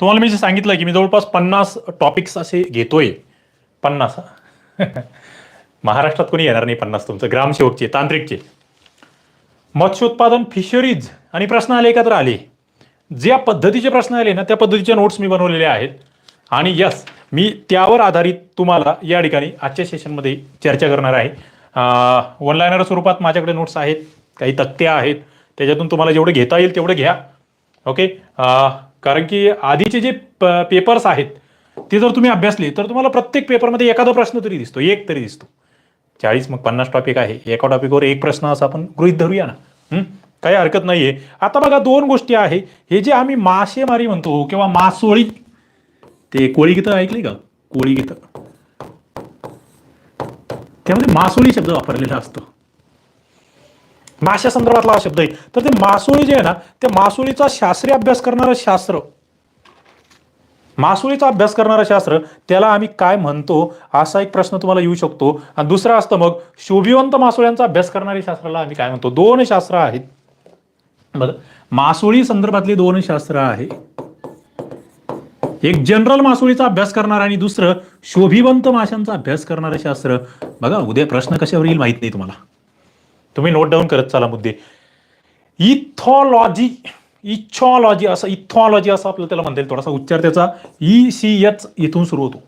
तुम्हाला मी जे सांगितलं की मी जवळपास पन्नास टॉपिक्स असे घेतोय. पन्नास महाराष्ट्रात कोणी येणार नाही पन्नास तुमचं ग्रामसेवकचे तांत्रिकचे. मत्स्योत्पादन फिशरीज आणि प्रश्न आले का तर आले. ज्या पद्धतीचे प्रश्न आले ना त्या पद्धतीचे नोट्स मी बनवलेले आहेत. आणि यस मी त्यावर आधारित तुम्हाला या ठिकाणी आजच्या सेशनमध्ये चर्चा करणार आहे. वन स्वरूपात माझ्याकडे नोट्स आहेत काही तक्ते आहेत. त्याच्यातून तुम्हाला जेवढे घेता येईल तेवढे घ्या. ओके कारण की आधीचे जे पेपर्स आहेत ते जर तुम्ही अभ्यासले तर तुम्हाला प्रत्येक पेपरमध्ये एखादा प्रश्न तरी दिसतो एक तरी दिसतो. चाळीस मग पन्नास टॉपिक आहे एका टॉपिकवर एक प्रश्न असं आपण गृहित धरूया ना. काही हरकत नाहीये. आता बघा दोन गोष्टी आहे. हे जे आम्ही मासेमारी म्हणतो किंवा मासोळी ते कोळी गीतं ऐकली का? कोळी गीतं. त्यामध्ये मासोळी शब्द वापरलेला असतो. माश्या संदर्भातला हा शब्द आहे. तर ते मासोळी जे आहे ना त्या मासोळीचा शास्त्रीय अभ्यास करणारं शास्त्र. मासोळीचा अभ्यास करणारं शास्त्र त्याला आम्ही काय म्हणतो असा एक प्रश्न तुम्हाला येऊ शकतो. आणि दुसरं असतं मग शोभिवंत मासोळ्यांचा अभ्यास करणारी शास्त्राला आम्ही काय म्हणतो? दोन शास्त्र आहेत. बर मासोळी संदर्भातली दोन शास्त्र आहे. एक जनरल मासोळीचा अभ्यास करणार आणि दुसरं शोभिवंत माशांचा अभ्यास करणारं शास्त्र. बघा उद्या प्रश्न कशावर येईल माहीत नाही तुम्हाला. तुम्ही नोट डाऊन करत चला मुद्दे. इथॉलॉजी इच्छॉलॉजी असं इथॉलॉजी असं आपलं त्याला म्हणता येईल. थोडासा उच्चार त्याचा. ई सी एच इथून सुरू होतो.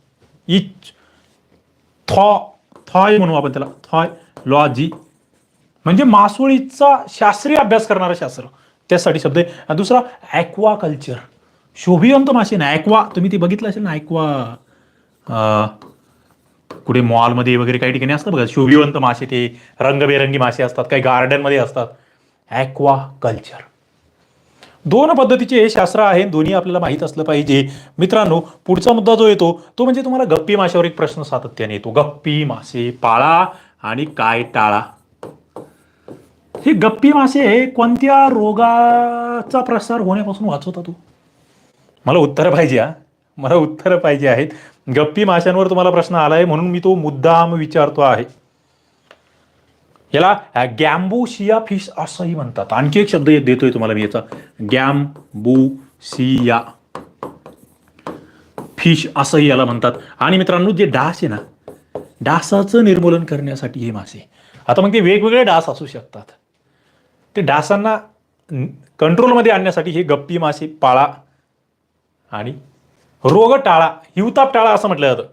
इच थॉ थॉय म्हणू आपण त्याला. थॉय लॉजी म्हणजे मासोळीचा शास्त्रीय अभ्यास करणारं शास्त्र. त्यासाठी शब्द आहे. दुसरा ॲक्वा कल्चर शोभिवंत मासे ना. ॲक्वा तुम्ही ती बघितलं असेल ना? ॲक्वा. कुठे मॉलमध्ये वगैरे काही ठिकाणी असतात बघा शोभिवंत मासे ते रंगबेरंगी मासे असतात काही गार्डनमध्ये असतात. ॲक्वा कल्चर दोन पद्धतीचे हे शास्त्र आहे दोन्ही आपल्याला माहीत असलं पाहिजे. मित्रांनो पुढचा मुद्दा जो येतो तो म्हणजे तुम्हाला गप्पी माशावर एक प्रश्न सातत्याने येतो. गप्पी मासे पाळा आणि काय टाळा? हे गप्पी मासे कोणत्या रोगाचा प्रसार होण्यापासून वाचवता तू हो? मला उत्तर पाहिजे हा. मला उत्तर पाहिजे आहेत. गप्पी माशांवर तुम्हाला प्रश्न आलाय म्हणून मी तो मुद्दाम विचारतो आहे. याला गॅम्बोशिया फिश असंही म्हणतात. आणखी एक शब्द देतोय तुम्हाला मी याचा. गॅम्बोसिया फिश असंही याला म्हणतात. आणि मित्रांनो जे डास आहे ना डासाचं निर्मूलन करण्यासाठी हे मासे. आता मग ते वेगवेगळे डास असू शकतात. ते डासांना कंट्रोलमध्ये आणण्यासाठी हे गप्पी मासे पाळा आणि रोग टाळा हिवताप टाळा असं म्हटलं जातं.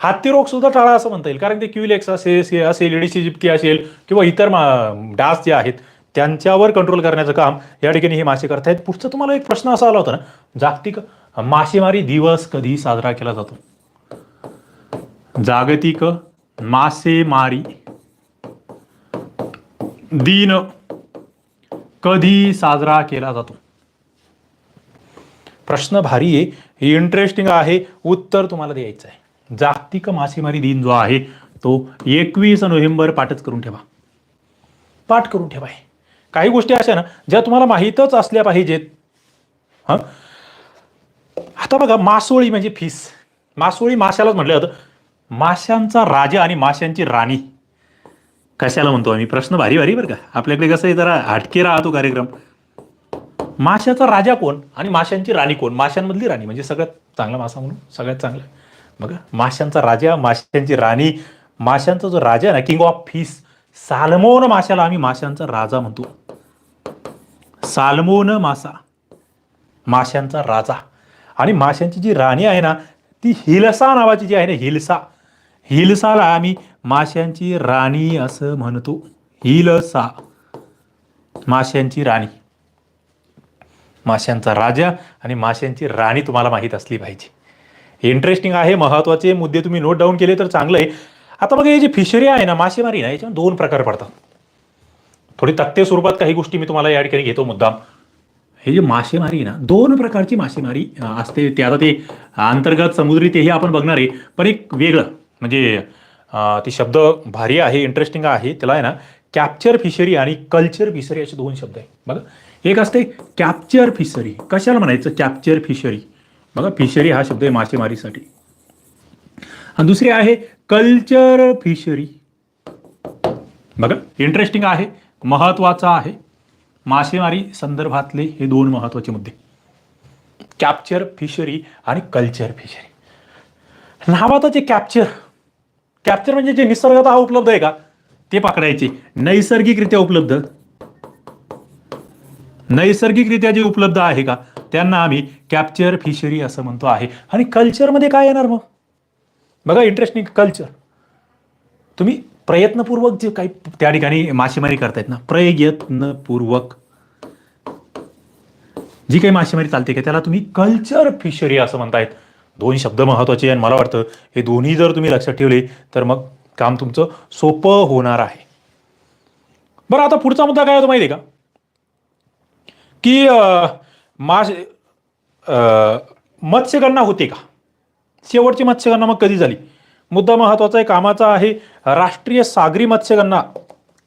हत्ती रोग सुद्धा टाळा असं म्हणता येईल. कारण ते क्युलेक्स असेल असेल एडिसी जिप्ती असेल किंवा इतर डास जे आहेत त्यांच्यावर कंट्रोल करण्याचं काम या ठिकाणी हे मासे करतायत. पुढचं तुम्हाला एक प्रश्न असा आला होता ना जागतिक मासेमारी दिवस कधी साजरा केला जातो? जागतिक मासेमारी दिन कधी साजरा केला जातो? प्रश्न भारी आहे. इंटरेस्टिंग आहे. उत्तर तुम्हाला द्यायचं आहे. जागतिक मासेमारी दिन जो आहे तो एकवीस नोव्हेंबर पाठच करून ठेवा. पाठ करून ठेवा काही गोष्टी अशा ना ज्या तुम्हाला माहीतच असल्या पाहिजेत. हां? आता बघा मासोळी म्हणजे फिस. मासोळी माशालाच म्हटलं जातं. माशांचा राजा आणि माशांची राणी. कशाला म्हणतो आम्ही? प्रश्न भारी भारी बरं का. आपल्याकडे कसं आहे जरा हटके राहतो कार्यक्रम. माशाचा राजा कोण आणि माशांची राणी कोण? माशांमधली राणी म्हणजे सगळ्यात चांगला मासा म्हणून सगळ्यात चांगला. बघा माशांचा राजा माशांची राणी माशांचा जो राजा आहे ना किंग ऑफ फिश सालमोन माशाला आम्ही माशांचा राजा म्हणतो. सालमोन मासा माशांचा राजा. आणि माशांची जी राणी आहे ना ती हिलसा नावाची जी आहे ना हिलसा. हिलसाला आम्ही माशांची राणी असं म्हणतो. हिलसा माशांची राणी. माशांचा राजा आणि माशांची राणी तुम्हाला माहीत असली पाहिजे. इंटरेस्टिंग आहे महत्त्वाचे मुद्दे तुम्ही नोट डाऊन केले तर चांगलं आहे. आता बघा हे जी फिशरी आहे ना मासेमारी ना याच्यामध्ये दोन प्रकार पडतात. थोडी तथ्य स्वरूपात काही गोष्टी मी तुम्हाला या ठिकाणी घेतो मुद्दाम. हे जे मासेमारी आहे ना दोन प्रकारची मासेमारी असते. ते आता ते अंतर्गत समुद्री तेही आपण बघणार आहे. पण एक वेगळं म्हणजे ते शब्द भारी आहे इंटरेस्टिंग आहे. त्याला आहे ना कॅप्चर फिशरी आणि कल्चर फिशरी असे दोन शब्द आहे बघा. एक असते कॅप्चर फिशरी कशाला म्हणायचं कॅप्चर फिशरी बघा फिशरी हा शब्द आहे मासेमारीसाठी. आणि दुसरी आहे कल्चर फिशरी बघा इंटरेस्टिंग आहे महत्त्वाचा आहे. मासेमारी संदर्भातले हे दोन महत्त्वाचे मुद्दे. कॅप्चर फिशरी आणि कल्चर फिशरी नावातच आहे कॅप्चर कॅप्चर म्हणजे जे निसर्गतः उपलब्ध आहे का? ते पकडायचे. नैसर्गिकरित्या उपलब्ध. नैसर्गिकरित्या जे उपलब्ध आहे का? त्यांना आम्ही कॅप्चर फिशरी असं म्हणतो आहे. आणि कल्चरमध्ये काय येणार मग? बघा इंटरेस्टिंग कल्चर तुम्ही प्रयत्नपूर्वक जे काही त्या ठिकाणी मासेमारी करतायत ना प्रयत्नपूर्वक. जी काही मासेमारी चालते का त्याला तुम्ही कल्चर फिशरी असं म्हणतायत. दोन शब्द महत्त्वाचे आणि मला वाटतं. हे दोन्ही जर तुम्ही लक्षात ठेवले तर मग काम तुमचं सोपं होणार आहे. बरं आता पुढचा मुद्दा काय होतो माहिती आहे का? की मा मत्स्यगणना होते का? शेवटची मत्स्यगणना मग कधी झाली? मुद्दा महत्त्वाचा आहे कामाचा आहे राष्ट्रीय सागरी मत्स्यगणना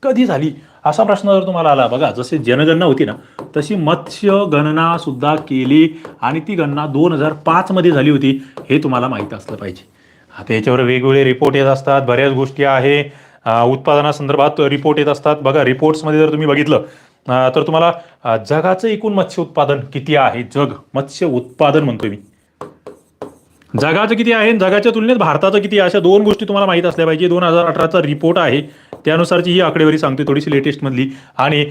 कधी झाली? असा प्रश्न जर तुम्हाला आला बघा जसे जनगणना होती ना तशी मत्स्यगणना सुद्धा केली आणि ती गणना दोन हजार पाचमध्ये झाली होती हे तुम्हाला माहीत असलं पाहिजे. आता याच्यावर वेगवेगळे रिपोर्ट येत असतात बऱ्याच गोष्टी आहे. उत्पादनासंदर्भात रिपोर्ट येत असतात. बघा रिपोर्ट्समध्ये जर तुम्ही बघितलं तर तुम्हाला जगाचं एकूण मत्स्य उत्पादन किती आहे? जग मत्स्य उत्पादन म्हणतोय मी. जगाचं किती आहे? जगाच्या तुलनेत भारताचं किती आहे? अशा दोन गोष्टी तुम्हाला माहीत असल्या पाहिजे. दोन हजार अठराचा रिपोर्ट आहे. त्यानुसारची ही आकडेवारी सांगते थोडीशी लेटेस्टमधली आणि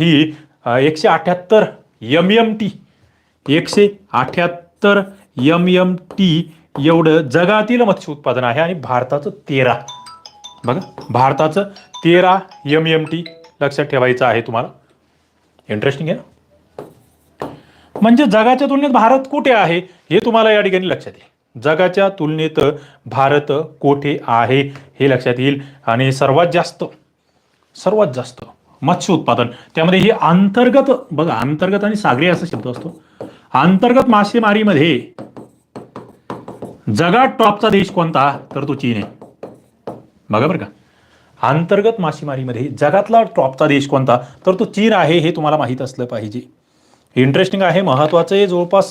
ही एकशे अठ्याहत्तर एम एम टी एकशे अठ्याहत्तर एम एम टी एवढं जगातील मत्स्य उत्पादन आहे आणि भारताचं तेरा. बघा भारताचं तेरा एम एम टी लक्षात ठेवायचं आहे तुम्हाला. इंटरेस्टिंग आहे ना? म्हणजे जगाच्या तुलनेत भारत कुठे आहे हे तुम्हाला या ठिकाणी लक्षात येईल. जगाच्या तुलनेत भारत कोठे आहे हे लक्षात येईल. आणि सर्वात जास्त सर्वात जास्त मत्स्य उत्पादन. त्यामध्ये हे अंतर्गत बघा अंतर्गत आणि सागरी असा शब्द असतो. अंतर्गत मासेमारीमध्ये जगात टॉपचा देश कोणता? तर तो चीन आहे. बघा बरं का. अंतर्गत मासेमारीमध्ये जगातला टॉपचा देश कोणता? तर तो चीन आहे हे तुम्हाला माहीत असलं पाहिजे. इंटरेस्टिंग आहे महत्वाचं आहे जवळपास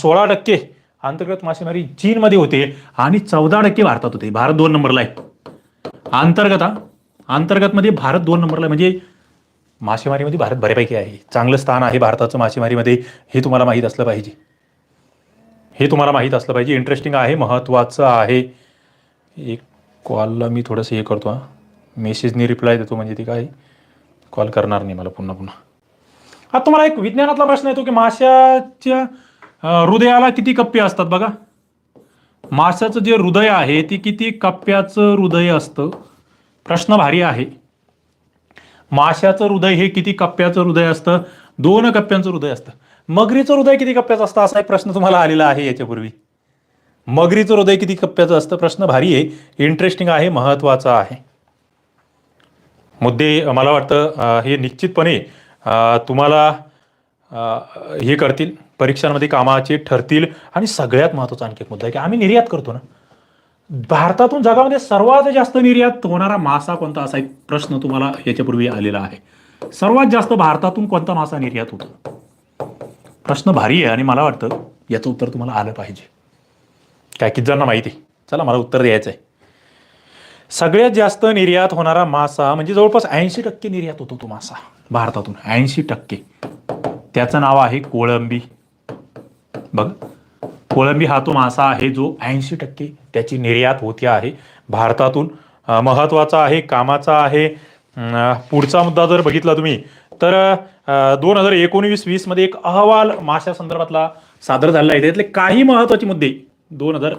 सोळा टक्के अंतर्गत मासेमारी चीनमध्ये होते आणि चौदा टक्के भारतात होते. भारत दोन नंबरला आहे. अंतर्गत हा? अंतर्गतमध्ये भारत दोन नंबरला म्हणजे मासेमारीमध्ये भारत बऱ्यापैकी आहे. चांगलं स्थान आहे भारताचं मासेमारीमध्ये हे तुम्हाला माहीत असलं पाहिजे. हे तुम्हाला माहीत असलं पाहिजे. इंटरेस्टिंग आहे महत्त्वाचं आहे. एक कॉलला मी थोडंसं हे करतो हां. मेसेजनी रिप्लाय देतो म्हणजे ती काय कॉल करणार नाही मला पुन्हा पुन्हा. आता तुम्हाला एक विज्ञानातला प्रश्न येतो की माशाच्या हृदयाला किती कप्पे असतात बघा. माशाचं जे हृदय आहे ते किती कप्प्याचं हृदय असतं? प्रश्न भारी आहे. माशाचं हृदय हे किती कप्प्याचं हृदय असतं? दोन कप्प्यांचं हृदय असतं. मगरीचं हृदय किती कप्प्याचं असतं? असा एक प्रश्न तुम्हाला आलेला आहे याच्यापूर्वी. मगरीचं हृदय किती कप्प्याचं असतं? प्रश्न भारी आहे. इंटरेस्टिंग आहे महत्त्वाचा आहे. मुद्दे मला वाटतं हे निश्चितपणे तुम्हाला हे करतील परीक्षांमध्ये कामाचे ठरतील. आणि सगळ्यात महत्त्वाचा आणखी एक मुद्दा आहे की आम्ही निर्यात करतो ना. भारतातून जगामध्ये सर्वात जास्त निर्यात होणारा मासा कोणता असा एक प्रश्न तुम्हाला याच्यापूर्वी आलेला आहे. सर्वात जास्त भारतातून कोणता मासा निर्यात होतो? प्रश्न भारी आहे आणि मला वाटतं याचं उत्तर तुम्हाला आलं पाहिजे. काय किती जणांना माहिती? आहे चला मला उत्तर द्यायचं आहे सगळ्यात जास्त निर्यात होणारा मासा म्हणजे जवळपास ऐंशी टक्के निर्यात होतो तो मासा भारतातून. ऐंशी टक्के. त्याचं नाव आहे कोळंबी. बघ कोळंबी हा तो मासा आहे जो ऐंशी टक्के त्याची निर्यात होते आहे. भारतातून महत्त्वाचा आहे कामाचा आहे. पुढचा मुद्दा जर बघितला तुम्ही तर दोन हजार एकोणवीस वीसमध्ये एक अहवाल माशा संदर्भातला सादर झालेला आहे. त्यातले काही महत्त्वाचे मुद्दे दोन हजार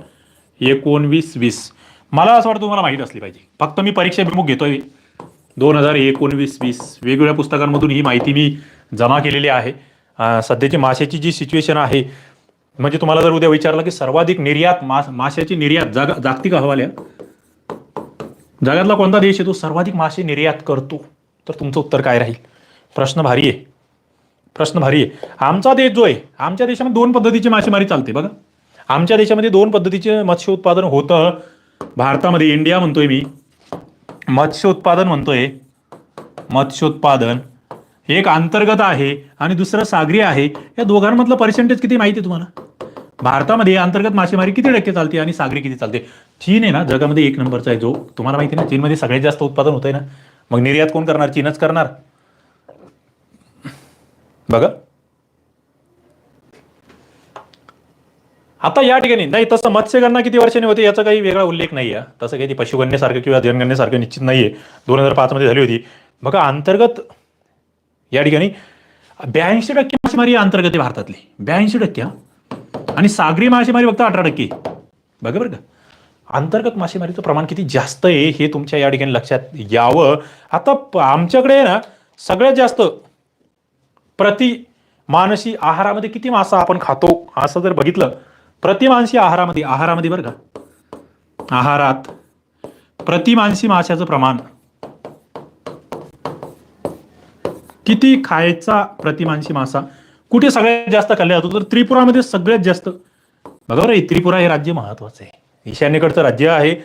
एकोणवीस वीस. मला असं वाटतं तुम्हाला माहीत असली पाहिजे. फक्त मी परीक्षा विमुख घेतोय. दोन हजार एकोणवीस वीस वेगवेगळ्या पुस्तकांमधून ही माहिती मी जमा केलेली आहे. सध्याची माशाची जी सिच्युएशन आहे म्हणजे तुम्हाला जर उद्या विचारलं की सर्वाधिक निर्यात मास माशाची निर्यात जागा जागतिक अहवाल आहे. जगातला कोणता देश आहे तो सर्वाधिक मासे निर्यात करतो? तर तुमचं उत्तर काय राहील? प्रश्न भारी आहे. प्रश्न भारी आहे. आमचा देश जो आहे आमच्या देशामध्ये दोन पद्धतीची मासेमारी चालते बघा. आमच्या देशामध्ये दोन पद्धतीचे मत्स्य उत्पादन होतं. भारतामध्ये इंडिया म्हणतोय मी. मत्स्य उत्पादन म्हणतोय. मत्स्योत्पादन एक अंतर्गत आहे आणि दुसरं सागरी आहे. या दोघांमधलं पर्सेंटेज किती माहिती आहे तुम्हाला? भारतामध्ये अंतर्गत मासेमारी किती टक्के चालते आणि सागरी किती चालते? चीन आहे ना जगामध्ये एक नंबरचा आहे जो तुम्हाला माहिती ना चीनमध्ये सगळ्यात जास्त उत्पादन होतंय ना. मग निर्यात कोण करणार? चीनच करणार. बघा. आता या ठिकाणी नाही तसं मत्स्यगणना किती वर्षांनी होते याचा काही वेगळा उल्लेख नाही आहे तसं काही ती पशुगणनेसारखं किंवा जनगणनेसारखं निश्चित नाही आहे दोन हजार पाचमध्ये झाली होती. बघा अंतर्गत या ठिकाणी ब्याऐंशी टक्के मासेमारी अंतर्गत आहे भारतातली. ब्याऐंशी टक्के आणि सागरी मासेमारी फक्त अठरा टक्के. बघा बरं का. अंतर्गत मासेमारीचं प्रमाण किती जास्त आहे हे तुमच्या या ठिकाणी लक्षात यावं. आता आमच्याकडे आहे ना सगळ्यात जास्त प्रति मानसी आहारामध्ये किती मासा आपण खातो असं जर बघितलं प्रतिमांशी आहारामध्ये आहारामध्ये बरं का? आहारात प्रतिमांशी माशाचं प्रमाण. किती खायचा प्रतिमांशी मासा? कुठे सगळ्यात जास्त खाल्ला जातो? तर त्रिपुरामध्ये सगळ्यात जास्त. बघा बरं त्रिपुरा हे राज्य महत्वाचं आहे. ईशान्येकडचं राज्य आहे.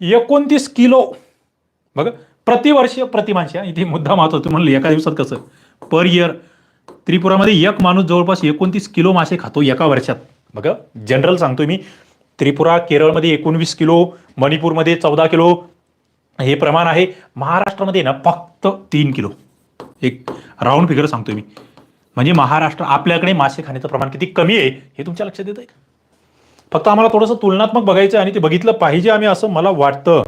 एकोणतीस किलो. बघा प्रतिवर्ष प्रतिमानशी इथे मुद्दा महत्त्वाचा म्हणलं एका दिवसात कसं? पर इयर त्रिपुरामध्ये एक माणूस जवळपास एकोणतीस किलो मासे खातो एका वर्षात. बघा जनरल सांगतोय मी. त्रिपुरा केरळमध्ये एकोणवीस किलो मणिपूरमध्ये चौदा किलो. हे प्रमाण आहे. महाराष्ट्रामध्ये ना फक्त तीन किलो. एक राऊंड फिगर सांगतोय मी. म्हणजे महाराष्ट्र आपल्याकडे मासे खाण्याचं प्रमाण किती कमी आहे हे तुमच्या लक्षात येत आहे फक्त आम्हाला थोडंसं तुलनात्मक बघायचं आहे आणि ते बघितलं पाहिजे आम्ही असं मला वाटतं.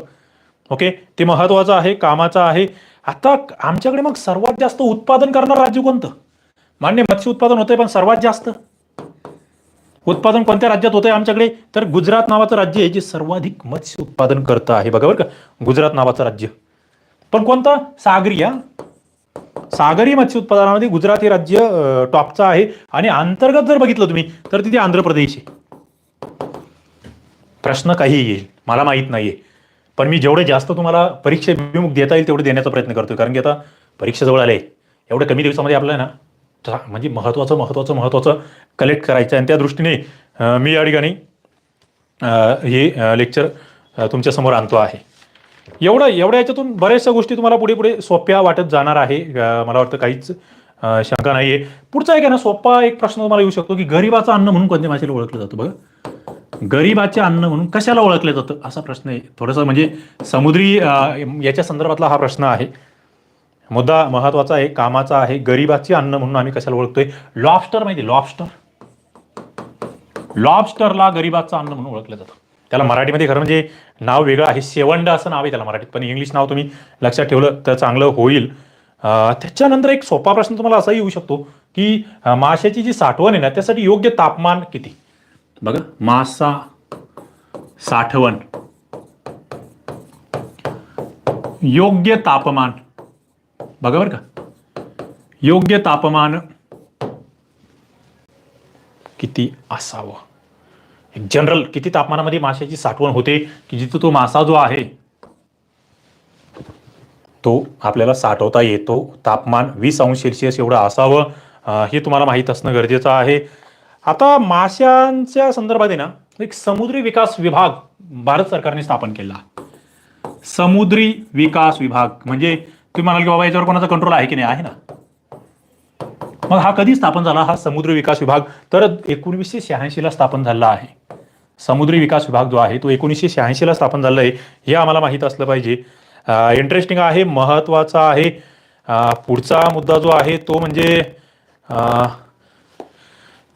ओके? ते महत्वाचं आहे कामाचं आहे. आता आमच्याकडे मग सर्वात जास्त उत्पादन करणार राज्य कोणतं? मान्य मत्स्य उत्पादन होतंय पण सर्वात जास्त? उत्पादन कोणत्या राज्यात होतंय आमच्याकडे? तर गुजरात नावाचं राज्य आहे जे सर्वाधिक मत्स्य उत्पादन करतं आहे. बघा बरं का गुजरात नावाचं राज्य. पण कोणतं? सागरी हा? सागरी मत्स्य उत्पादनामध्ये गुजरात हे राज्य टॉपचं आहे. आणि अंतर्गत जर बघितलं तुम्ही तर तिथे आंध्र प्रदेश आहे. प्रश्न काही येईल. मला माहीत नाहीये. पण मी जेवढे जास्त तुम्हाला परीक्षा विमुख देता येईल तेवढे देण्याचा प्रयत्न करतोय. कारण की आता परीक्षा जवळ आले. एवढ्या कमी दिवसामध्ये आपल्याला ना म्हणजे महत्त्वाचं महत्त्वाचं महत्त्वाचं कलेक्ट करायचं. आणि त्या दृष्टीने मी या ठिकाणी हे लेक्चर तुमच्यासमोर आणतो आहे. एवढं एवढ्या याच्यातून बऱ्याचशा गोष्टी तुम्हाला पुढे पुढे सोप्या वाटत जाणार आहे. मला वाटतं काहीच शंका नाही आहे पुढचा एक आहे ना सोपा एक प्रश्न तुम्हाला येऊ शकतो की गरिबाचं अन्न म्हणून कोणत्या भाषेला ओळखलं जातं बघा. गरिबाचे अन्न म्हणून कशाला ओळखलं जातं असा प्रश्न आहे. थोडंसं म्हणजे समुद्री याच्या संदर्भातला हा प्रश्न आहे. मुद्दा महत्त्वाचा आहे कामाचा आहे गरिबाचे अन्न म्हणून आम्ही कशाला ओळखतोय? लॉबस्टर माहिती लॉबस्टर लॉबस्टरला गरिबाचं अन्न म्हणून ओळखलं जातं. त्याला मराठीमध्ये खरं म्हणजे नाव वेगळं आहे शेवंड असं नाव आहे त्याला मराठीत पण इंग्लिश नाव तुम्ही लक्षात ठेवलं तर चांगलं होईल. त्याच्यानंतर एक सोपा प्रश्न तुम्हाला असाही येऊ शकतो की माशाची जी साठवण आहे ना त्यासाठी योग्य तापमान किती? बघा मासा साठवण. योग्य तापमान. बघा बरं का. योग्य तापमान किती असावं? एक जनरल किती तापमानामध्ये माशाची साठवण होते की जिथं तो मासा जो आहे तो आपल्याला साठवता येतो. तापमान वीस अंश सेल्सिअस एवढं असावं हे तुम्हाला माहीत असणं गरजेचं आहे. आता माशांच्या संदर्भात आहे ना एक समुद्री विकास विभाग भारत सरकारने स्थापन केला. समुद्री विकास विभाग म्हणजे तुम्ही म्हणाल की बाबा याच्यावर कोणाचा कंट्रोल आहे की नाही? आहे ना. मग हा कधी स्थापन झाला? हा समुद्री विकास विभाग. तर एकोणीसशे शहाऐंशीला स्थापन झाला आहे. समुद्री विकास विभाग जो आहे तो एकोणीसशे शहाऐंशीला स्थापन झाला आहे. हे आम्हाला माहीत असलं पाहिजे. इंटरेस्टिंग आहे महत्त्वाचा आहे. पुढचा मुद्दा जो आहे तो म्हणजे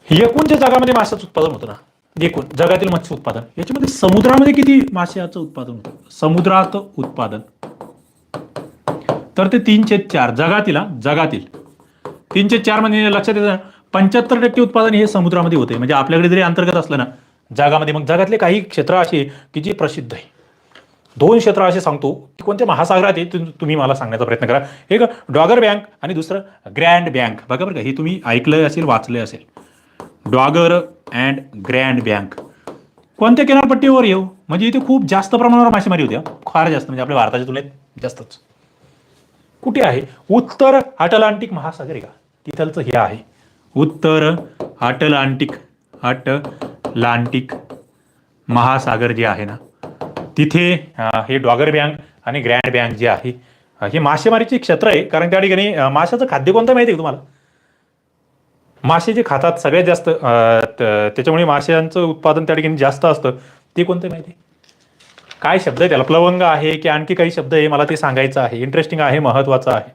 एकूण एकूणच्या जगामध्ये माशाचं उत्पादन होतं ना. एकूण जगातील मत्स्य उत्पादन. याच्यामध्ये समुद्रामध्ये किती माशाचं उत्पादन होतं? समुद्रात उत्पादन. तर ते तीनशे चार जगातील हा, जगातील. तीनशे चार म्हणजे लक्षात येतं पंच्याहत्तर टक्के उत्पादन हे समुद्रामध्ये होते. म्हणजे आपल्याकडे जरी अंतर्गत असलं ना जगामध्ये मग जगातले काही क्षेत्र असे की जे प्रसिद्ध आहे. दोन क्षेत्र असे सांगतो. की कोणत्या महासागरात आहे तुम्ही मला सांगण्याचा प्रयत्न करा. एक डॉगर बँक आणि दुसरं ग्रँड बँक. बघा बरं का हे तुम्ही ऐकलं असेल वाचलं असेल. Dogger and Grand Bank. कोणत्या किनारपट्टीवर येऊ? म्हणजे इथे खूप जास्त प्रमाणावर मासेमारी होती फार जास्त म्हणजे आपल्या भारताच्या तुलनेत जास्तच. कुठे आहे? उत्तर अटलांटिक महासागर आहे का? तिथलचं हे आहे. उत्तर अटलांटिक अटलांटिक महासागर जे आहे ना तिथे हे डॉगर बँक आणि ग्रँड बँक जे आहे हे मासेमारीचे क्षेत्र आहे. कारण त्या ठिकाणी माशाचं खाद्य कोणतं माहिती आहे तुम्हाला? मासे जे खातात सगळ्यात जास्त त्याच्यामुळे माशांचं उत्पादन त्या ठिकाणी जास्त असतं. ते कोणतं माहिती आहे? काय शब्द आहे त्याला? प्लवंग आहे की आणखी काही शब्द आहे? मला ते सांगायचं आहे. इंटरेस्टिंग आहे महत्वाचं आहे.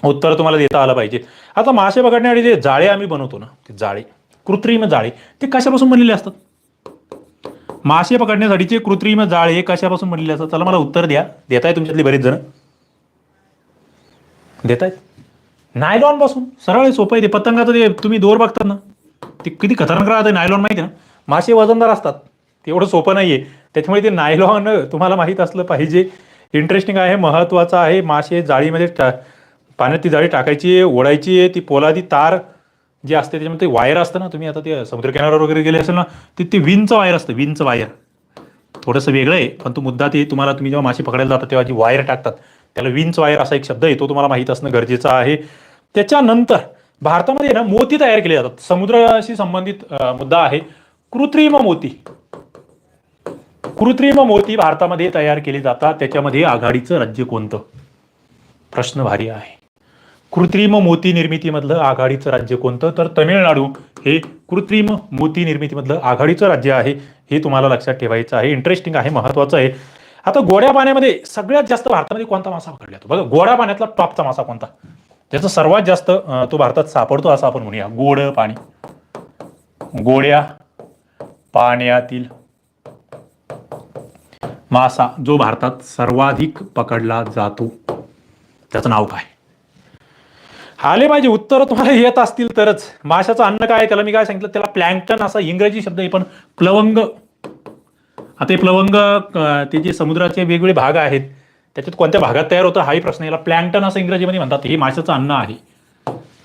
उत्तर तुम्हाला देता आलं पाहिजे. आता मासे पकडण्यासाठी जे जाळे आम्ही बनवतो ना ते जाळे कृत्रिम जाळे ते कशापासून बनलेले असतात? मासे पकडण्यासाठीचे कृत्रिम जाळे कशापासून बनलेले असतात? चला मला उत्तर द्या. देताय तुमच्यातले बरेच जण. देतायत? नायलॉनपासून. सरळ आहे, सोपं आहे. ते पतंगाचं ते तुम्ही दोर बघतात ना ते किती खतरनाक राहते नायलॉन माहिती ना? मासे वजनदार असतात. ते एवढं सोपं नाही आहे त्याच्यामुळे ते नायलॉन तुम्हाला माहीत असलं पाहिजे. इंटरेस्टिंग आहे महत्त्वाचं आहे. मासे जाळीमध्ये टा पाण्यात ती जाळी टाकायची ओढायची आहे. ती पोलादी तार जे असते त्याच्यामध्ये ते वायर असतं ना तुम्ही आता ते समुद्रकिनाऱ्यावर वगैरे गेले असेल ना ते ते विंचं वायर असतं विंच वायर. थोडंसं वेगळं आहे पण तो मुद्दा ते तुम्हाला तुम्ही जेव्हा मासे पकडायला जातात तेव्हा जी वायर टाकतात त्याला विंच वायर असा एक शब्द आहे तो तुम्हाला माहीत असणं गरजेचं आहे. त्याच्यानंतर भारतामध्ये ना मोती तयार केले जातात. समुद्राशी संबंधित मुद्दा आहे. कृत्रिम मोती. कृत्रिम मोती भारतामध्ये तयार केले जातात. त्याच्यामध्ये आघाडीचं राज्य कोणतं? प्रश्न भारी आहे. कृत्रिम मोती निर्मितीमधलं आघाडीचं राज्य कोणतं? तर तमिळनाडू हे कृत्रिम मोती निर्मितीमधलं आघाडीचं राज्य आहे हे तुम्हाला लक्षात ठेवायचं आहे. इंटरेस्टिंग आहे महत्वाचं आहे. आता गोड्या पाण्यामध्ये सगळ्यात जास्त भारतामध्ये कोणता मासा पकडला जातो? बघा गोड्या पाण्यातला टॉपचा मासा कोणता? त्याचा सर्वात जास्त तो भारतात सापडतो असं आपण म्हणूया. गोड पाणी. गोड्या पाण्यातील मासा जो भारतात सर्वाधिक पकडला जातो. त्याचं नाव काय? आले पाहिजे उत्तर तुम्हाला येत असतील तरच. माशाचं अन्न काय आहे? त्याला मी काय सांगितलं? त्याला प्लँक्टन असा इंग्रजी शब्द आहे पण प्लवंग. आता हे प्लवंग ते जे समुद्राचे वेगवेगळे भाग आहेत त्याच्यात कोणत्या भागात तयार होतं हाही प्रश्न याला प्लँक्टन असं इंग्रजीमध्ये म्हणतात. हे माशाचं अन्न आहे.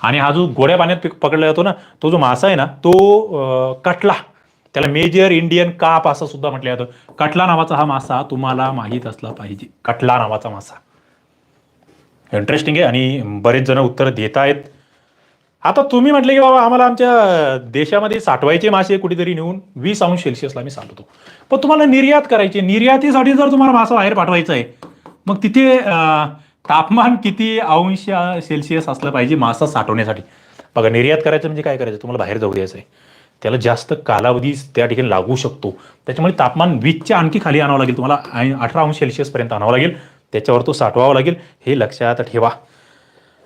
आणि हा जो गोड्या पाण्यात पकडला जातो ना तो जो मासा आहे ना तो कटला. त्याला मेजर इंडियन काप असं सुद्धा म्हटलं जातं. कटला नावाचा हा मासा तुम्हाला माहीत असला पाहिजे. कटला नावाचा मासा. इंटरेस्टिंग आहे आणि बरेच जण उत्तर देत आहेत. आता तुम्ही म्हटले की बाबा आम्हाला आमच्या देशामध्ये साठवायचे मासे कुठेतरी नेऊन वीस अंश सेल्सिअसला मी सांगतो. पण तुम्हाला निर्यात करायची निर्यातीसाठी जर तुम्हाला मासा बाहेर पाठवायचा आहे मग तिथे तापमान किती अंश सेल्सिअस असलं पाहिजे मासा साठवण्यासाठी? बघा निर्यात करायचं म्हणजे काय करायचं? तुम्हाला बाहेर जाऊ द्यायचं आहे. त्याला जास्त कालावधी त्या ठिकाणी लागू शकतो. त्याच्यामुळे तापमान वीसच्या आणखी खाली आणावं लागेल तुम्हाला अठरा अंश सेल्सिअसपर्यंत आणावं लागेल. त्याच्यावर तो साठवावा लागेल. हे लक्षात ठेवा.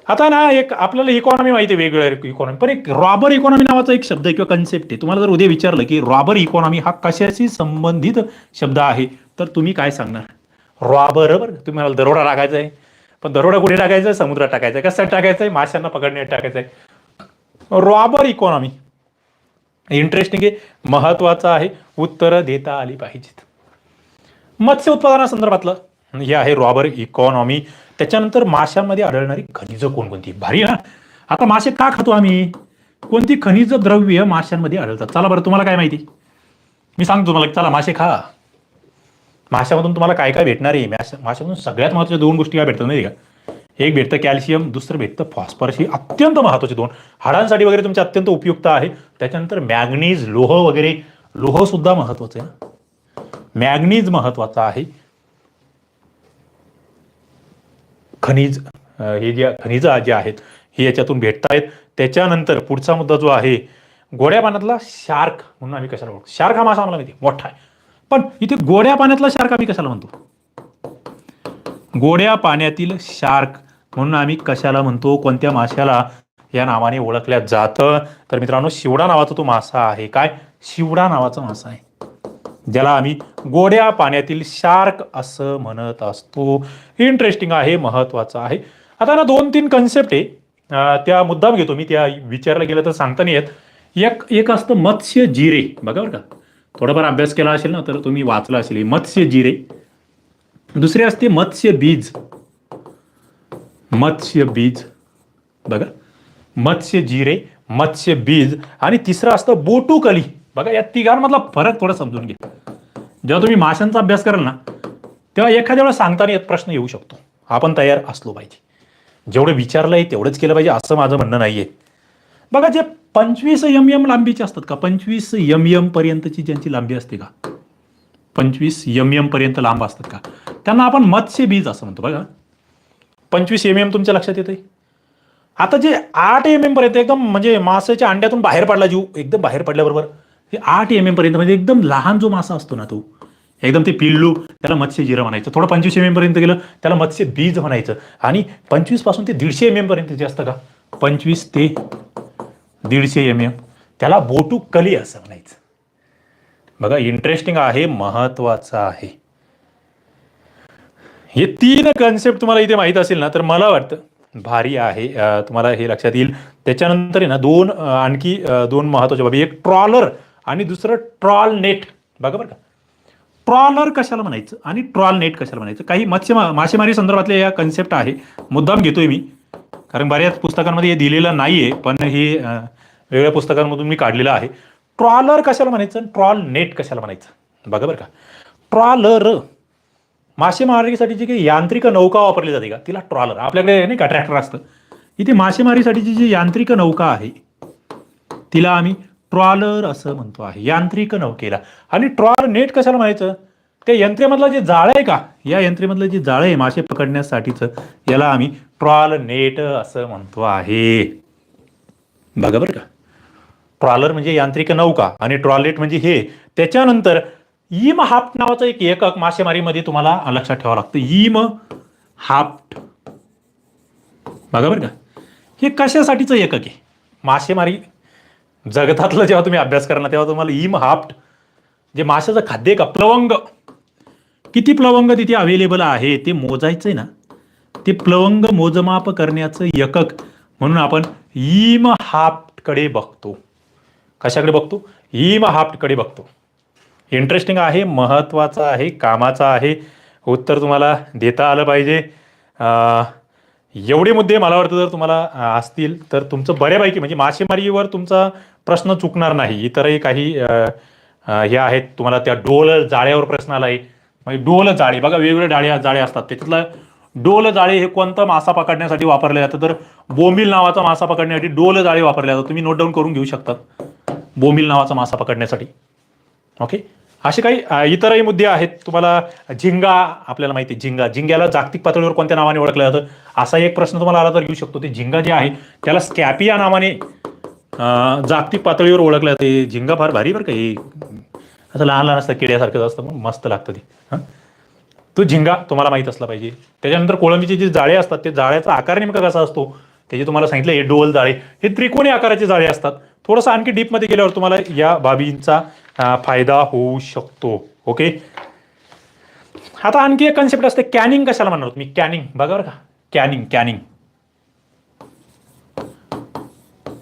आता ना एक आपल्याला इकॉनॉमी माहिती आहे वेगवेगळ्या इकॉनॉमी पण एक रॉबर इकॉनॉमी नावाचा एक शब्द आहे किंवा कन्सेप्ट आहे. तुम्हाला जर उद्या विचारलं की रॉबर इकॉनॉमी हा कशाशी संबंधित शब्द आहे तर तुम्ही काय सांगणार? रॉबर बरं. तुम्हाला दरोडा टाकायचा आहे. पण दरोडा कुठे टाकायचा? आहे समुद्रात टाकायचा आहे. कशासाठी टाकायचा आहे? माशांना पकडण्यात टाकायचं आहे. रॉबर इकॉनॉमी इंटरेस्टिंग आहे. महत्वाचं आहे. उत्तरं देता आली पाहिजेत. मत्स्य उत्पादनासंदर्भातलं हे आहे रॉबर इकॉनॉमी. त्याच्यानंतर माशांमध्ये आढळणारी खनिजं कोणकोणती? भारी ना? आता मासे का खातो आम्ही? कोणती खनिज द्रव्य माशांमध्ये आढळतात? चला बरं तुम्हाला काय माहिती? मी सांगतो तुम्हाला चला मासे खा. माशामधून तुम्हाला काय काय भेटणार आहे? माशामधून सगळ्यात महत्त्वाच्या दोन गोष्टी काय भेटतात नाही का? एक भेटतं कॅल्शियम दुसरं भेटतं फॉस्फरस. ही अत्यंत महत्त्वाचे दोन. हाडांसाठी वगैरे तुमचे अत्यंत उपयुक्त आहे. त्याच्यानंतर मॅग्नीज लोह वगैरे. लोह सुद्धा महत्त्वाचं आहे. ना मॅग्नीज महत्त्वाचा आहे. खनिज हे जे खनिज जे आहेत हे याच्यातून भेटत आहेत त्याच्यानंतर पुढचा मुद्दा जो आहे गोड्या पाण्यातला शार्क म्हणून आम्ही कशाला म्हणतो शार्क हा मासा आम्हाला माहिती मोठा आहे. पण इथे गोड्या पाण्यातला शार्क आम्ही कशाला म्हणतो? गोड्या पाण्यातील शार्क म्हणून आम्ही कशाला म्हणतो कोणत्या माशाला या नावाने ओळखल्या जातं? तर मित्रांनो शिवडा नावाचा तो मासा आहे. काय? शिवडा नावाचा मासा आहे. ज्याला आम्ही गोड्या पाण्यातील शार्क असं म्हणत असतो. इंटरेस्टिंग आहे महत्वाचं आहे. आता ना दोन तीन कन्सेप्ट आहे. त्या मुद्दाम घेतो मी. त्या विचारला गेलं तर सांगता नाही येत. एक एक असतं मत्स्य जिरे. बघा बरं का. थोडाफार अभ्यास केला असेल ना तर तुम्ही वाचला असेल. मत्स्य जिरे. दुसरे असते मत्स्य बीज. मत्स्य बीज. बघा. मत्स्य जिरे मत्स्य बीज आणि तिसरं असतं बोटुकली बघा या तिघांमधला फरक थोडा समजून घ्या. जेव्हा तुम्ही माशांचा अभ्यास कराल ना तेव्हा एखाद्या वेळेला सांगताना येत प्रश्न येऊ शकतो. आपण तयार असलो पाहिजे. जेवढं विचारलंय तेवढंच केलं पाहिजे असं माझं म्हणणं नाहीये. बघा जे पंचवीस एम एम लांबीचे असतात का? पंचवीस एम एम पर्यंतची ज्यांची लांबी असते का? पंचवीस एम एम पर्यंत लांब असतात का? त्यांना आपण मत्स्य बीज असं म्हणतो. बघा. पंचवीस एम एम तुमच्या लक्षात येते आता जे आठ एम एम पर्यंत एकदम म्हणजे मासाच्या अंड्यातून बाहेर पडला जीव एकदम बाहेर पडल्याबरोबर ते आठ एम एम पर्यंत म्हणजे एकदम लहान जो मासा असतो ना तो एकदम ते पिल्लू त्याला मत्स्य जिरं म्हणायचं. थोडं पंचवीस एम एम पर्यंत गेलं त्याला मत्स्य बीज म्हणायचं. आणि पंचवीसपासून ते दीडशे एम एम पर्यंत जे असतं का पंचवीस ते दीडशे एम एम त्याला बोटू कली असं म्हणायचं. बघा इंटरेस्टिंग आहे महत्वाचं आहे. हे तीन कन्सेप्ट तुम्हाला इथे माहीत असेल ना तर मला वाटतं भारी आहे. तुम्हाला हे लक्षात येईल. त्याच्यानंतर आहे ना दोन आणखी दोन महत्त्वाच्या बाबी. एक ट्रॉलर आणि दुसरं ट्रॉल नेट बघा बरं का. ट्रॉलर कशाला म्हणायचं आणि ट्रॉल नेट कशाला म्हणायचं? काही मत्स्य मासेमारी संदर्भातले या कन्सेप्ट आहे. मुद्दाम घेतोय मी. कारण बऱ्याच पुस्तकांमध्ये हे दिलेलं नाही आहे पण हे वेगळ्या पुस्तकांमधून मी काढलेलं आहे. ट्रॉलर कशाला म्हणायचं? ट्रॉल नेट कशाला म्हणायचं? बघा बरं का. ट्रॉलर मासेमारीसाठी काही यांत्रिक नौका वापरली जाते का? तिला ट्रॉलर आपल्याकडे नाही का ट्रॅक्टर असतं. इथे मासेमारीसाठीची जी यांत्रिक नौका आहे तिला आम्ही ट्रॉलर असं म्हणतो आहे. यांत्रिक नौकेला. आणि ट्रॉल नेट कशाला म्हणायचं त्या यंत्रेमधलं जे जाळं आहे का? या यंत्रेमधलं जे जाळं आहे मासे पकडण्यासाठीचं याला आम्ही ट्रॉल नेट असं म्हणतो आहे. बघा बरं का. ट्रॉलर म्हणजे यांत्रिक नौका आणि ट्रॉलेट म्हणजे हे. त्याच्यानंतर इम हाफ्ट नावाचं एक एकक मासेमारीमध्ये तुम्हाला लक्षात ठेवावं लागतं. इम हाफ्ट बघा बरं का? हे कशासाठीचं एकक आहे? मासेमारी जगतातलं जेव्हा तुम्ही अभ्यास करणार तेव्हा तुम्हाला इम हाफ्ट जे माशाचं खाद्य आहे का प्लवंग. किती प्लवंग तिथे अवेलेबल आहे? ते मोजायचं आहे ना. ते प्लवंग मोजमाप करण्याचं एकक. म्हणून आपण इम हाफ्टकडे बघतो. कशाकडे बघतो? इम हाफ्टकडे बघतो. इंटरेस्टिंग आहे महत्त्वाचं आहे कामाचं आहे. उत्तर तुम्हाला देता आलं पाहिजे. एवढे मुद्दे मला वाटतं जर तुम्हाला असतील तर तुमचं बऱ्यापैकी म्हणजे मासेमारीवर तुमचा प्रश्न चुकणार नाही. इतरही काही हे आहेत. तुम्हाला त्या डोल जाळ्यावर प्रश्न आला आहे म्हणजे डोल जाळे बघा वेगवेगळे डाळे जाळे असतात. त्याच्यातलं डोल जाळे हे कोणतं मासा पकडण्यासाठी वापरले जातं तर बोमिल नावाचा मासा पकडण्यासाठी डोल जाळे वापरले जातात. तुम्ही नोट डाऊन करून घेऊ शकतात बोमिल नावाचा मासा पकडण्यासाठी. ओके असे काही इतरही मुद्दे आहेत. तुम्हाला झिंगा आपल्याला माहिती झिंगा झिंग्याला जागतिक पातळीवर कोणत्या नावाने ओळखलं जातं? असा एक प्रश्न तुम्हाला आला तर येऊ शकतो. ते झिंगा जे आहे त्याला स्कॅपी या नावाने जागतिक पातळीवर ओळखलं जाते. झिंगा फार भारी बरं का. हे असं लहान लहान असतं किड्यासारखं असतं. मग मस्त लागतं ते. हां? तो झिंगा तुम्हाला माहीत असला पाहिजे. त्याच्यानंतर कोळंबीचे जे जाळे असतात ते जाळ्याचा आकार नेमका कसा असतो? त्याचे तुम्हाला सांगितलं हे डोल जाळे. हे त्रिकोणी आकाराचे जाळे असतात. थोडंसं आणखी डीपमध्ये गेल्यावर तुम्हाला या बाबींचा फायदा होऊ शकतो. ओके आता आणखी एक कन्सेप्ट असते कॅनिंग कशाला म्हणणार तुम्ही? कॅनिंग बघा बरं का. कॅनिंग कॅनिंग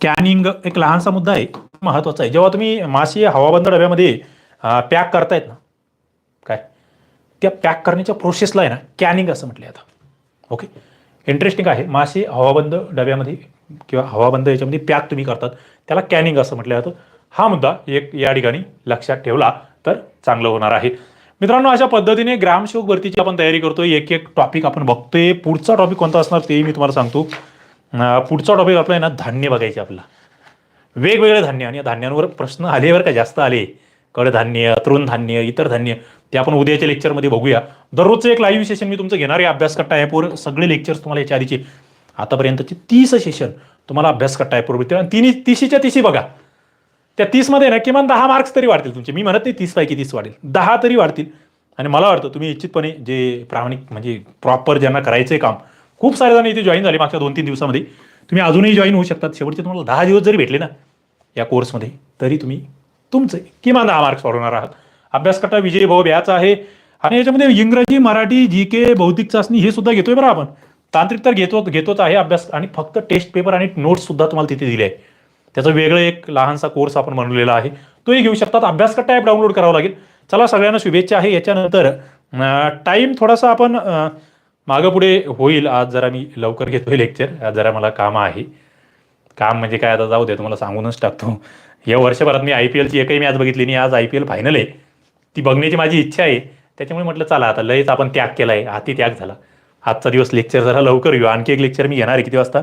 कॅनिंग एक लहानसा मुद्दा आहे. महत्त्वाचा आहे. जेव्हा तुम्ही मासे हवाबंद डब्यामध्ये पॅक करतायत ना काय? त्या पॅक करण्याच्या प्रोसेसला आहे ना कॅनिंग असं म्हटलं आता. ओके इंटरेस्टिंग आहे. मासे हवाबंद डब्यामध्ये किंवा हवाबंद याच्यामध्ये पॅक तुम्ही करतात. त्याला कॅनिंग असं म्हटलं जातं. हा मुद्दा एक या ठिकाणी लक्षात ठेवला तर चांगलं होणार आहे. मित्रांनो अशा पद्धतीने ग्रामसेवक भरतीची आपण तयारी करतोय. एक एक टॉपिक आपण बघतोय. पुढचा टॉपिक कोणता असणार तेही मी तुम्हाला सांगतो. पुढचा टॉपिक आपला आहे ना धान्य बघायचे आपला. वेगवेगळे धान्य आणि या धान्यांवर प्रश्न आले बरं का जास्त आले. कडधान्य तृणधान्य इतर धान्य ते आपण उद्याच्या लेक्चरमध्ये बघूया. दररोजचं एक लाईव्ह सेशन मी तुमचं घेणार आहे. अभ्यास कट्टा ॲपवर सगळे लेक्चर्स तुम्हाला याच्या आधीचे आतापर्यंतचे तीस सेशन तुम्हाला अभ्यास करता ॲपवर भेटतील आणि तिन्ही तिशीच्या तिशी बघा. त्या तीसमध्ये ना किमान दहा मार्क्स तरी वाढतील तुमचे. मी म्हणत नाही तीसपैकी तीस वाढेल. दहा तरी वाढतील. आणि मला वाटतं तुम्ही इच्छितपणे जे प्रामाणिक म्हणजे प्रॉपर ज्यांना करायचं आहे काम खूप सारे जण इथे जॉईन झाले मागच्या दोन तीन दिवसामध्ये. तुम्ही अजूनही जॉईन होऊ शकतात. शेवटचे तुम्हाला दहा दिवस जरी भेटले ना या कोर्समध्ये तरी तुम्ही तुमचे किमान दहा मार्क्स वाढवणार आहात. अभ्यास कट्टा विजय भाऊ ब्याचा आहे. आणि याच्यामध्ये इंग्रजी मराठी जी के भौतिक चाचणी हे सुद्धा घेतोय बरं आपण. तांत्रिक तर घेतो घेतोच आहे अभ्यास आणि फक्त टेस्ट पेपर आणि नोट्स सुद्धा तुम्हाला तिथे दिले आहे त्याचं वेगळं एक लहानसा कोर्स आपण बनवलेला आहे. तोही घेऊ शकतात. अभ्यास कट्टा डाउनलोड करावा लागेल. चला सगळ्यांना शुभेच्छा आहे. याच्यानंतर टाईम थोडासा आपण अं, मागं पुढे होईल. आज जरा मी लवकर घेतोय लेक्चर आज जरा मला काम आहे. काम म्हणजे काय आता जाऊ दे. तुम्हाला सांगूनच टाकतो. या वर्षभरात मी आय पी एलची एकही मॅच बघितली नाही. आज आय पी एल फायनल आहे. ती बघण्याची माझी इच्छा आहे. त्याच्यामुळे म्हटलं चला आता लयच आपण त्याग केला आहे हाती त्याग झाला. आजचा दिवस लेक्चर जरा लवकर घेऊ. आणखी एक लेक्चर मी घेणार आहे. किती वाजता?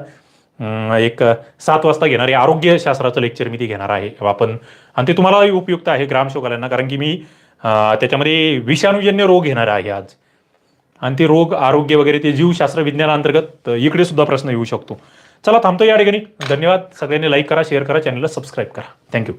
एक सात वाजता घेणार आहे. आरोग्यशास्त्राचं लेक्चर मी ते घेणार आहे. आपण आणि ते तुम्हाला उपयुक्त आहे ग्रामशोकाल्यांना कारण की मी त्याच्यामध्ये विषाणूजन्य रोग घेणार आहे आज. आणि ते रोग आरोग्य वगैरे ते जीवशास्त्र विज्ञानांतर्गत इकडे सुद्धा प्रश्न येऊ शकतो. चला थांबतो या ठिकाणी. धन्यवाद. सगळ्यांनी लाईक करा शेअर करा चॅनलला सबस्क्राईब करा. थँक्यू